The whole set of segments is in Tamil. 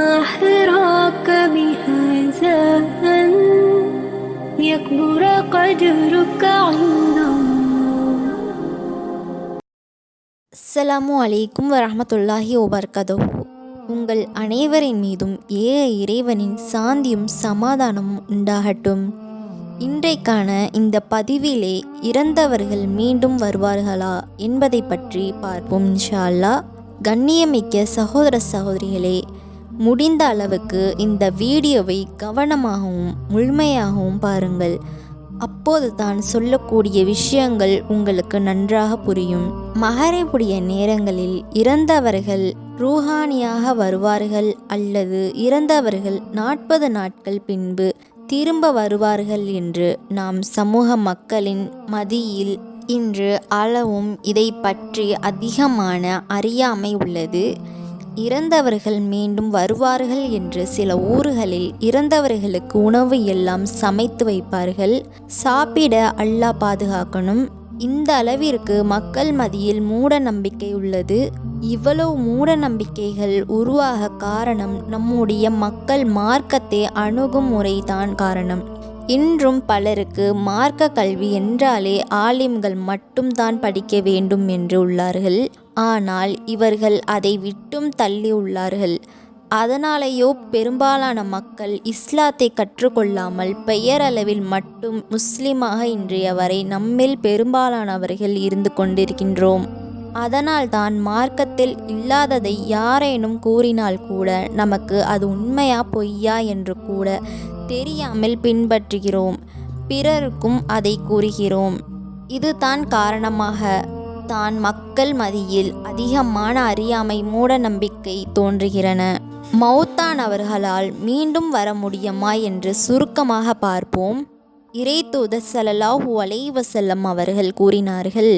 ما حراك بهذا أن يكبر قدرك عند الله அஸ்ஸலாமு அலைக்கும் வரஹ்மத்துல்லாஹி வபர்கதஹு உங்கள் அனைவரின் மீதும் ஏக இறைவனின் சாந்தியும் சமாதானமும் உண்டாகட்டும் இன்றைக்கான இந்த பதிவிலே இறந்தவர்கள் மீண்டும் வருவார்களா என்பதை பற்றி பார்ப்போம் இன்ஷா அல்லாஹ் கண்ணியமிக்க சகோதர சகோதரிகளே முடிந்த அளவுக்கு இந்த வீடியோவை கவனமாகவும் முழுமையாகவும் பாருங்கள். அப்போது தான் சொல்லக்கூடிய விஷயங்கள் உங்களுக்கு நன்றாக புரியும். மகரைப்புடைய நேரங்களில் இறந்தவர்கள் ரூஹானியாக வருவார்கள் அல்லது இறந்தவர்கள் நாற்பது நாட்கள் பின்பு திரும்ப வருவார்கள் என்று நாம் சமூக மக்களின் மதியில் இன்று அளவும் இதை பற்றி அதிகமான அறியாமை உள்ளது. இறந்தவர்கள் மீண்டும் வருவார்கள் என்று சில ஊர்களில் இறந்தவர்களுக்கு உணவு எல்லாம் சமைத்து வைப்பார்கள். சாப்பிட அல்லாஹ் பாதுகாக்கணும். இந்த அளவிற்கு மக்கள் மத்தியில் மூட நம்பிக்கை உள்ளது. இவ்வளவு மூட நம்பிக்கைகள் உருவாக காரணம் நம்முடைய மக்கள் மார்க்கத்தை அணுகும் முறைதான் காரணம். இன்றும் பலருக்கு மார்க்க கல்வி என்றாலே ஆலிம்கள் மட்டும்தான் படிக்க வேண்டும் என்று உள்ளார்கள். ஆனால் இவர்கள் அதை விட்டும் தள்ளி உள்ளார்கள் அதனாலேயோ பெரும்பாலான மக்கள் இஸ்லாத்தை கற்றுக்கொள்ளாமல் பெயரளவில் மட்டும் முஸ்லிமாக இன்றைய வரை நம்மில் பெரும்பாலானவர்கள் இருந்து கொண்டிருக்கின்றோம். அதனால்தான் மார்க்கத்தில் இல்லாததை யாரேனும் கூறினால் கூட நமக்கு அது உண்மையா பொய்யா என்று கூட தெரியாமல் பின்பற்றுகிறோம். பிறருக்கும் அதை கூறுகிறோம். இதுதான் காரணமாக தான் மக்கள் மதியில் அதிகமான அறியாமை மூட நம்பிக்கை தோன்றுகிறன. மௌத்தான் அவர்களால் மீண்டும் வர முடியுமா என்று சுருக்கமாக பார்ப்போம். இறை தூதர் சலலாஹூ அலைவசல்லம் அவர்கள் கூறினார்கள்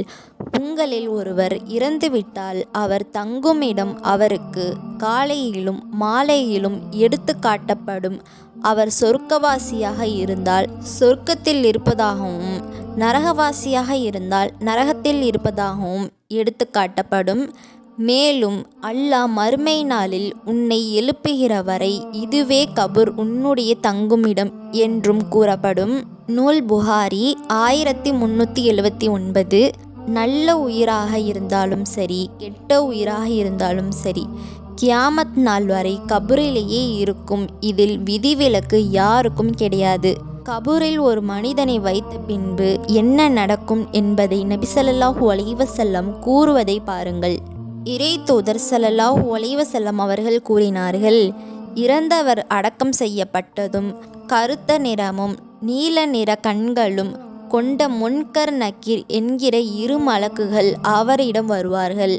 உங்களில் ஒருவர் இறந்துவிட்டால் அவர் தங்கும் இடம் அவருக்கு காலையிலும் மாலையிலும் எடுத்து காட்டப்படும். அவர் சொர்க்கவாசியாக இருந்தால் சொர்க்கத்தில் இருப்பதாகவும் நரகவாசியாக இருந்தால் நரகத்தில் இருப்பதாகவும் எடுத்து காட்டப்படும் மேலும் அல்லாஹ் மறுமை நாளில் உன்னை எழுப்புகிற வரை இதுவே கபூர் உன்னுடைய தங்குமிடம் என்றும் கூறப்படும். நூல் புகாரி ஆயிரத்தி முன்னூற்றி எழுபத்தி ஒன்பது. நல்ல உயிராக இருந்தாலும் சரி கெட்ட உயிராக இருந்தாலும் சரி கியாமத் நாள் வரை கபூரிலேயே இருக்கும். இதில் விதிவிலக்கு யாருக்கும் கிடையாது. கபூரில் ஒரு மனிதனை வைத்த பின்பு என்ன நடக்கும் என்பதை நபிசல்லாஹூ அலைவசல்லம் கூறுவதை பாருங்கள். இறை தூதர் சல்லாஹூ அலைவசல்லம் அவர்கள் கூறினார்கள் இறந்தவர் அடக்கம் செய்யப்பட்டதும் கருத்த நிறமும் நீல நிற கண்களும் கொண்ட முன்கர் நக்கீர் என்கிற இரு மலக்குகள் அவரிடம் வருவார்கள்.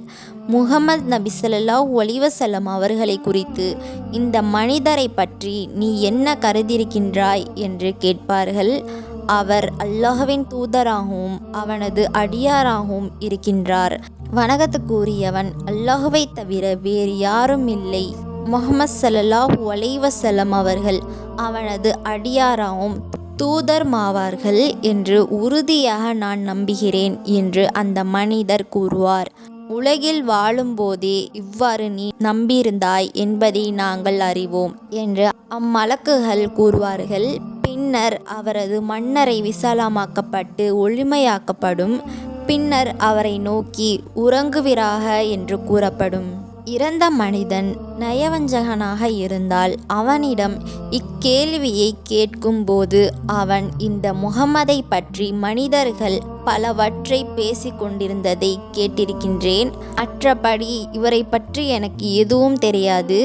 முகமது நபி ஸல்லல்லாஹு அலைஹி அவர்களை குறித்து இந்த மனிதரை பற்றி நீ என்ன கருதியிருக்கின்றாய்? என்று கேட்பார்கள். அவர் அல்லாஹ்வின் தூதராகவும் அவனது அடியாராகவும் இருக்கின்றார். வணக்கத்துக்குரியவன் அல்லாஹுவை தவிர வேறு யாரும் இல்லை. முகமது சல்லாஹ் அலைவசல்லம் அவர்கள் அவனது அடியாராகவும் தூதர் மாவார்கள் என்று உறுதியாக நான் நம்புகிறேன் என்று அந்த மனிதர் கூறுவார். உலகில் வாழும்போதே இவ்வாறு நீ நம்பியிருந்தாய் என்பதை நாங்கள் அறிவோம் என்று அம்மலக்குகள் கூறுவார்கள். பின்னர் அவரது மன்னரை விசாலமாக்கப்பட்டு ஒளிமையாக்கப்படும் பின்னர் அவரை நோக்கி உறங்குவிராக என்று கூறப்படும். இறந்த மனிதன் நயவஞ்சகனாக இருந்தால் அவனிடம் இக்கேள்வியை கேட்கும்போது அவன் இந்த முகமதை பற்றி மனிதர்கள் பலவற்றை பேசி கொண்டிருந்ததை கேட்டிருக்கின்றேன். அற்றபடி இவரை பற்றி எனக்கு எதுவும் தெரியாது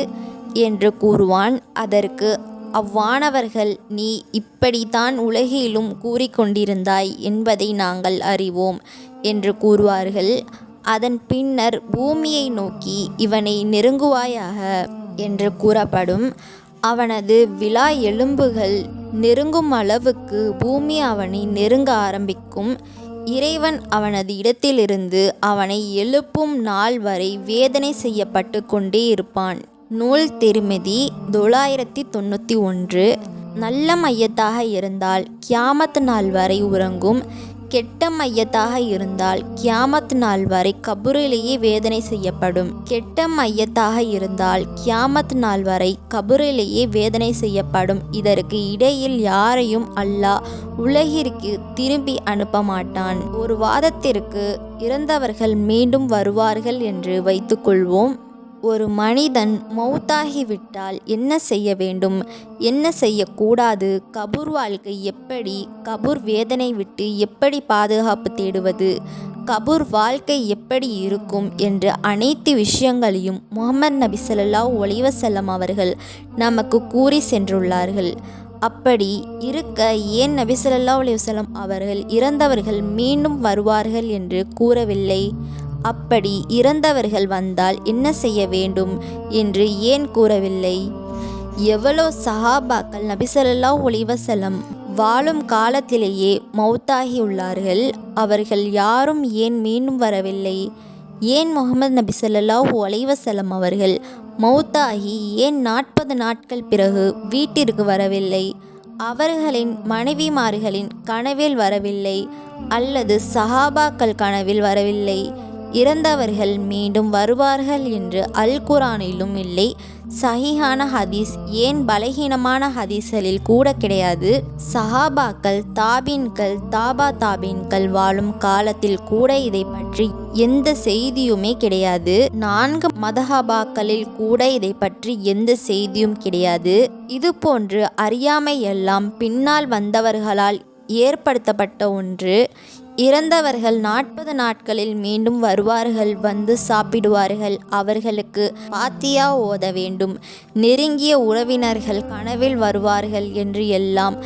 என்று கூறுவான். அதற்கு அவ்வானவர்கள் நீ இப்படித்தான் உலகிலும் கூறிக்கொண்டிருந்தாய் என்பதை நாங்கள் அறிவோம் என்று கூறுவார்கள். அதன் பின்னர் பூமியை நோக்கி இவனை நெருங்குவாயாக என்று கூறப்படும். அவனது விழா எலும்புகள் நெருங்கும் அளவுக்கு பூமி அவனை நெருங்க ஆரம்பிக்கும். இறைவன் அவனது இடத்திலிருந்து அவனை எழுப்பும் நாள் வரை வேதனை செய்யப்பட்டு கொண்டே இருப்பான். நூல் திருமதி தொள்ளாயிரத்தி தொண்ணூற்றி ஒன்று. நல்ல மையத்தாக இருந்தால் கியாமத் நாள் வரை உறங்கும். கெட்ட மையத்தாக இருந்தால் கியாமத் நாள் வரை கபூரிலேயே வேதனை செய்யப்படும். கெட்ட மையத்தாக இருந்தால் கியாமத் நாள் வரை கபூரிலேயே வேதனை செய்யப்படும். இதற்கு இடையில் யாரையும் அல்லாஹ் உலகிற்கு திரும்பி அனுப்ப மாட்டான் ஒரு வாதத்திற்கு இறந்தவர்கள் மீண்டும் வருவார்கள் என்று வைத்துக்கொள்வோம். ஒரு மனிதன் மௌத்தாகிவிட்டால் என்ன செய்ய வேண்டும்? என்ன செய்யக்கூடாது? கபூர் வாழ்க்கை எப்படி? கபூர் வேதனை விட்டு எப்படி பாதுகாப்பு தேடுவது? கபூர் வாழ்க்கை எப்படி இருக்கும் என்ற அனைத்து விஷயங்களையும் முகமது நபி ஸல்லல்லாஹு ஒளிவசல்லம் அவர்கள் நமக்கு கூறி சென்றுள்ளார்கள். அப்படி இருக்க ஏன் நபி ஸல்லல்லாஹு அலைஹி அவர்கள் இறந்தவர்கள் மீண்டும் வருவார்கள் என்று கூறவில்லை? அப்படி இறந்தவர்கள் வந்தால் என்ன செய்ய வேண்டும் என்று ஏன் கூறவில்லை? எவ்வளோ சஹாபாக்கள் நபிசல்லா ஒளிவசலம் வாழும் காலத்திலேயே மௌத்தாகியுள்ளார்கள். அவர்கள் யாரும் ஏன் மீண்டும் வரவில்லை? ஏன் முகமது நபி சொல்லாஹு அலைவசலம் அவர்கள் மௌத்தாகி ஏன் நாற்பது நாட்கள் பிறகு வீட்டிற்கு வரவில்லை? அவர்களின் மனைவிமார்களின் கனவில் வரவில்லை அல்லது சஹாபாக்கள் கனவில் வரவில்லை? இறந்தவர்கள் மீண்டும் வருவார்கள் என்று அல் குரானிலும் இல்லை. சஹிஹான ஹதீஸ் ஏன் பலகீனமான ஹதீஸ்களில் கூட கிடையாது. சஹாபாக்கள் தாபீன்கள் தாபா தாபீன்கள் வாழும் காலத்தில் கூட இதை பற்றி எந்த செய்தியுமே கிடையாது. நான்கு மதஹாபாக்களில் கூட இதை பற்றி எந்த செய்தியும் கிடையாது. இது போன்று அறியாமை எல்லாம் பின்னால் வந்தவர்களால் ஏற்படுத்தப்பட்ட ஒன்று. இறந்தவர்கள் நாற்பது நாட்களில் மீண்டும் வருவார்கள் வந்து சாப்பிடுவார்கள். அவர்களுக்கு பாத்தியா ஓத வேண்டும். நெருங்கிய உறவினர்கள் கனவில் வருவார்கள் என்று எல்லாம்.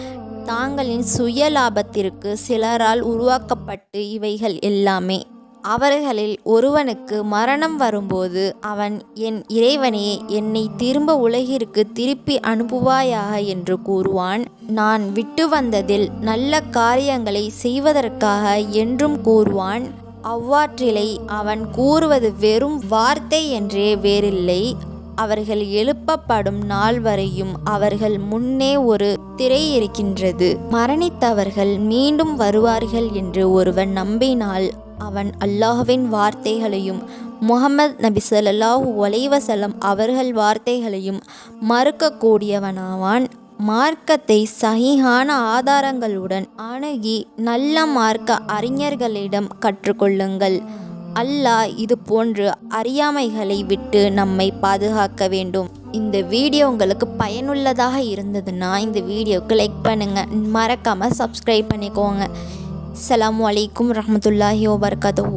தாங்களின் சுய லாபத்திற்கு சிலரால் உருவாக்கப்பட்டு இவைகள் எல்லாமே அவர்களில் ஒருவனுக்கு மரணம் வரும்போது அவன் என் இறைவனே என்னை திரும்ப உலகிற்கு திருப்பி அனுப்புவாயாக என்று கூறுவான். நான் விட்டு வந்ததில் நல்ல காரியங்களை செய்வதற்காக என்றும் கூறுவான். அவ்வாற்றிலை அவன் கூறுவது வெறும் வார்த்தை என்றே வேறில்லை. அவர்கள் எழுப்பப்படும் நாள் வரையும் அவர்கள் முன்னே ஒரு திரை இருக்கின்றது. மரணித்தவர்கள் மீண்டும் வருவார்கள் என்று ஒருவன் நம்பினால் அவன் அல்லாஹ்வின் வார்த்தைகளையும் முகமது நபி சொல்லாஹு ஒலைவசலம் அவர்கள் வார்த்தைகளையும் மறுக்கக்கூடியவனாவான். மார்க்கத்தை சகிஹான ஆதாரங்களுடன் அணுகி நல்ல மார்க்க அறிஞர்களிடம் கற்றுக்கொள்ளுங்கள். அல்லாஹ் இது போன்று அறியாமைகளை விட்டு நம்மை பாதுகாக்க வேண்டும். இந்த வீடியோ உங்களுக்கு பயனுள்ளதாக இருந்ததுன்னா இந்த வீடியோவுக்கு லைக் பண்ணுங்கள் மறக்காமல் சப்ஸ்கிரைப் பண்ணிக்கோங்க. அஸ்ஸலாமு வலைக்கம் ரஹமத்துல்லாஹி வபர்கதூ